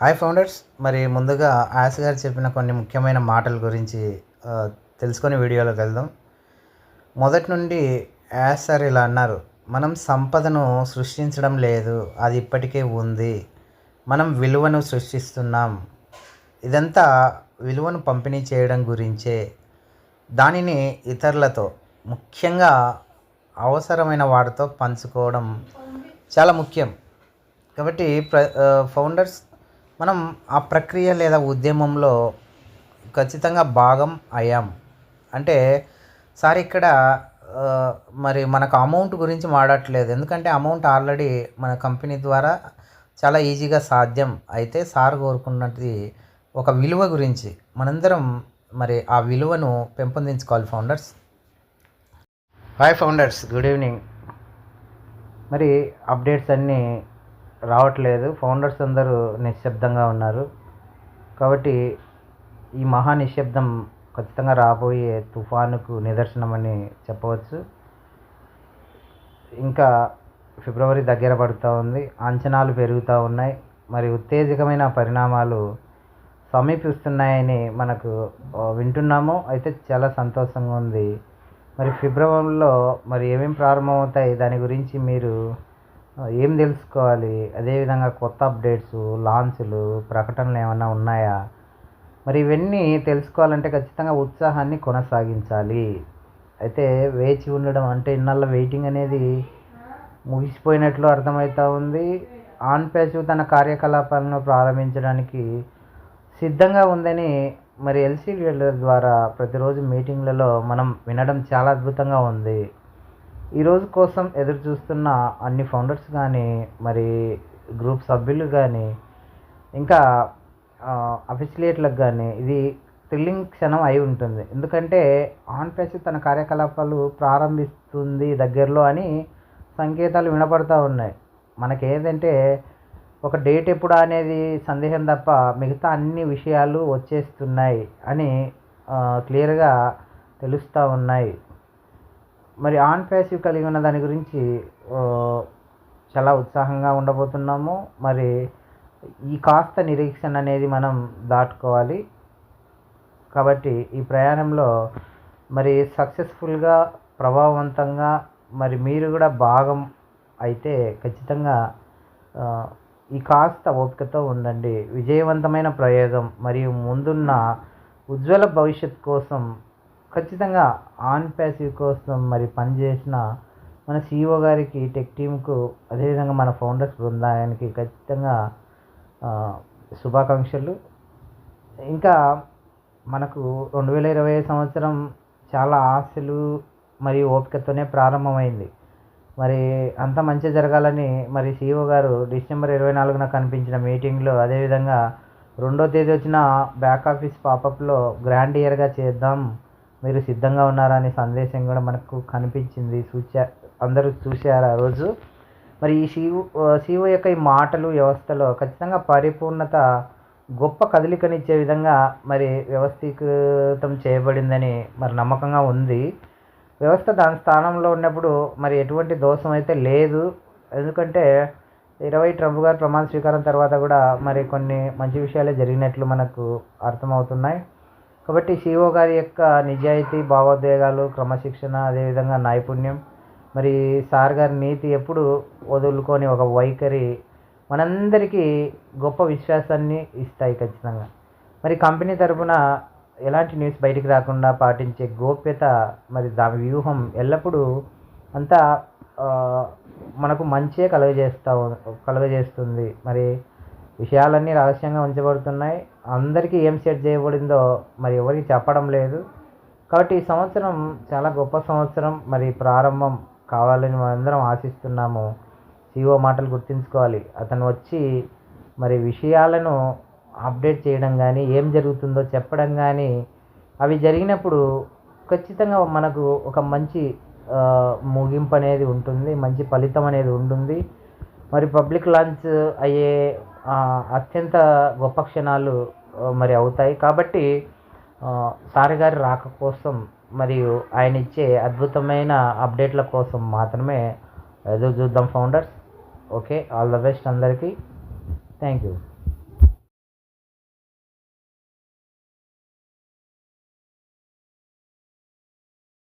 Hi founders మరి ముందుగా ఆయాస్ గారు చెప్పిన కొన్ని ముఖ్యమైన మాటల గురించి తెలుసుకొని వీడియోలోకి వెళ్దాం. మొదటి నుండి యాస్ సార్ ఇలా అన్నారు మనం సంపదను సృష్టించడం లేదు అది ఇప్పటికే ఉంది. మనం విలువను సృష్టిస్తున్నాం. ఇదంతా విలువను పంపిణీ చేయడం గురించే. దానిని ఇతరులతో ముఖ్యంగా అవసరమైన వాటితో పంచుకోవడం చాలా ముఖ్యం. కాబట్టి ప్ర ఫౌండర్స్ మనం ఆ ప్రక్రియ లేదా ఉద్యమంలో ఖచ్చితంగా భాగం అయ్యాం. అంటే సార్ ఇక్కడ మరి మనకు అమౌంట్ గురించి మాడట్లేదు ఎందుకంటే అమౌంట్ ఆల్రెడీ మన కంపెనీ ద్వారా చాలా ఈజీగా సాధ్యం. అయితే సార్ కోరుకున్నది ఒక విలువ గురించి. మనందరం మరి ఆ విలువను పెంపొందించుకోవాలి founders. Hi founders. Good evening. మరి అప్డేట్స్ అన్నీ రావట్లేదు. ఫౌండర్స్ అందరూ నిశ్శబ్దంగా ఉన్నారు. కాబట్టి ఈ మహా నిశ్శబ్దం ఖచ్చితంగా రాబోయే తుఫానుకు నిదర్శనమని చెప్పవచ్చు. ఇంకా ఫిబ్రవరి దగ్గర పడుతూ ఉంది. అంచనాలు పెరుగుతూ ఉన్నాయి. మరి ఉత్తేజకమైన పరిణామాలు సమీపిస్తున్నాయని మనకు వింటున్నాము. అయితే చాలా సంతోషంగా ఉంది. మరి ఫిబ్రవరిలో మరి ఏమేమి ప్రారంభమవుతాయి? దాని గురించి మీరు ఏం తెలుసుకోవాలి? అదేవిధంగా కొత్త అప్డేట్స్ లాంచ్లు ప్రకటనలు ఏమైనా ఉన్నాయా? మరి ఇవన్నీ తెలుసుకోవాలంటే ఖచ్చితంగా ఉత్సాహాన్ని కొనసాగించాలి. అయితే వేచి ఉండడం అంటే ఇన్నాళ్ళ వెయిటింగ్ అనేది ముగిసిపోయినట్లు అర్థమవుతూ ఉంది. ఆన్ పేజ్ తన కార్యకలాపాలను ప్రారంభించడానికి సిద్ధంగా ఉందని మరి ఎల్సీడీల ద్వారా ప్రతిరోజు మీటింగ్లలో మనం వినడం చాలా అద్భుతంగా ఉంది. ఈ రోజు కోసం ఎదురు చూస్తున్న అన్ని ఫౌండర్స్ కానీ మరి గ్రూప్ సభ్యులు కానీ ఇంకా అఫిసిలియేట్లకు కానీ ఇది థ్రిల్లింగ్ క్షణం అయి ఉంటుంది. ఎందుకంటే ఆన్ పేజ్ తన కార్యకలాపాలు ప్రారంభిస్తుంది దగ్గరలో అని సంకేతాలు వినపడతా ఉన్నాయి. మనకి ఏంటంటే ఒక డేట్ ఎప్పుడా అనేది సందేహం తప్ప మిగతా అన్ని విషయాలు వచ్చేస్తున్నాయి అని క్లియర్గా తెలుస్తూ ఉన్నాయి. మరి ఆన్ ప్యాసివ్ కలిగి ఉన్న దాని గురించి చాలా ఉత్సాహంగా ఉండబోతున్నాము. మరి ఈ కాస్త నిరీక్షణ అనేది మనం దాటుకోవాలి. కాబట్టి ఈ ప్రయాణంలో మరి సక్సెస్ఫుల్గా ప్రభావవంతంగా మరి మీరు కూడా భాగం అయితే ఖచ్చితంగా ఈ కాస్త ఓపికతో ఉండండి. విజయవంతమైన ప్రయోగం మరియు ముందున్న ఉజ్వల భవిష్యత్ కోసం ఖచ్చితంగా ఆన్ ప్యాసివ్ కోసం మరి పనిచేసిన మన సీఈఓ గారికి టెక్ టీంకు అదేవిధంగా మన ఫౌండర్స్ బృందానికి ఖచ్చితంగా శుభాకాంక్షలు. ఇంకా మనకు రెండు వేల ఇరవై సంవత్సరం చాలా ఆశలు మరియు ఓపికతోనే ప్రారంభమైంది. మరి అంత మంచి జరగాలని మరి సిఇఓ గారు డిసెంబర్ ఇరవై నాలుగున కనిపించిన మీటింగ్లో అదేవిధంగా రెండో తేదీ వచ్చిన బ్యాక్ ఆఫీస్ పాపప్లో గ్రాండ్ ఇయర్గా చేద్దాం మీరు సిద్ధంగా ఉన్నారా అనే సందేశం కూడా మనకు కనిపించింది. చూచా అందరూ చూశారు ఆ రోజు. మరి ఈ శివు శివు యొక్క ఈ మాటలు వ్యవస్థలో ఖచ్చితంగా పరిపూర్ణత గొప్ప కదలికనిచ్చే విధంగా మరి వ్యవస్థీకృతం చేయబడిందని మరి నమ్మకంగా ఉంది. వ్యవస్థ దాని స్థానంలో ఉన్నప్పుడు మరి ఎటువంటి దోషం అయితే లేదు. ఎందుకంటే ఇరవై ట్రంప్ గారు ప్రమాణ స్వీకారం తర్వాత కూడా మరి కొన్ని మంచి విషయాలే జరిగినట్లు మనకు అర్థమవుతున్నాయి. కాబట్టి సిఓ గారి యొక్క నిజాయితీ భావోద్వేగాలు క్రమశిక్షణ అదేవిధంగా నైపుణ్యం మరి సార్ గారి నీతి ఎప్పుడు వదులుకొని ఒక వైఖరి మనందరికీ గొప్ప విశ్వాసాన్ని ఇస్తాయి ఖచ్చితంగా. మరి కంపెనీ తరపున ఎలాంటి న్యూస్ బయటికి రాకుండా పాటించే గోప్యత మరి దాని వ్యూహం ఎల్లప్పుడూ అంతా మనకు మంచే కలుగజేస్తా కలుగజేస్తుంది. మరి విషయాలన్నీ రహస్యంగా ఉంచబడుతున్నాయి. అందరికీ ఏం సెట్ చేయబడిందో మరి ఎవరికి చెప్పడం లేదు. కాబట్టి ఈ సంవత్సరం చాలా గొప్ప సంవత్సరం మరి ప్రారంభం కావాలని మనందరం ఆశిస్తున్నాము. సిఓ మాటలు గుర్తుంచుకోవాలి. అతను వచ్చి మరి విషయాలను అప్డేట్ చేయడం కానీ ఏం జరుగుతుందో చెప్పడం కానీ అవి జరిగినప్పుడు ఖచ్చితంగా మనకు ఒక మంచి ముగింపు అనేది ఉంటుంది మంచి ఫలితం అనేది ఉంటుంది. మరి పబ్లిక్ లాంచ్ అయ్యే అత్యంత గొప్ప క్షణాలు మరి అవుతాయి. కాబట్టి ఆ, గారి రాక కోసం మరియు ఆయన ఇచ్చే అద్భుతమైన అప్డేట్ల కోసం మాత్రమే ఎదురు చూద్దాం founders. Okay all the best అందరికీ. Thank you.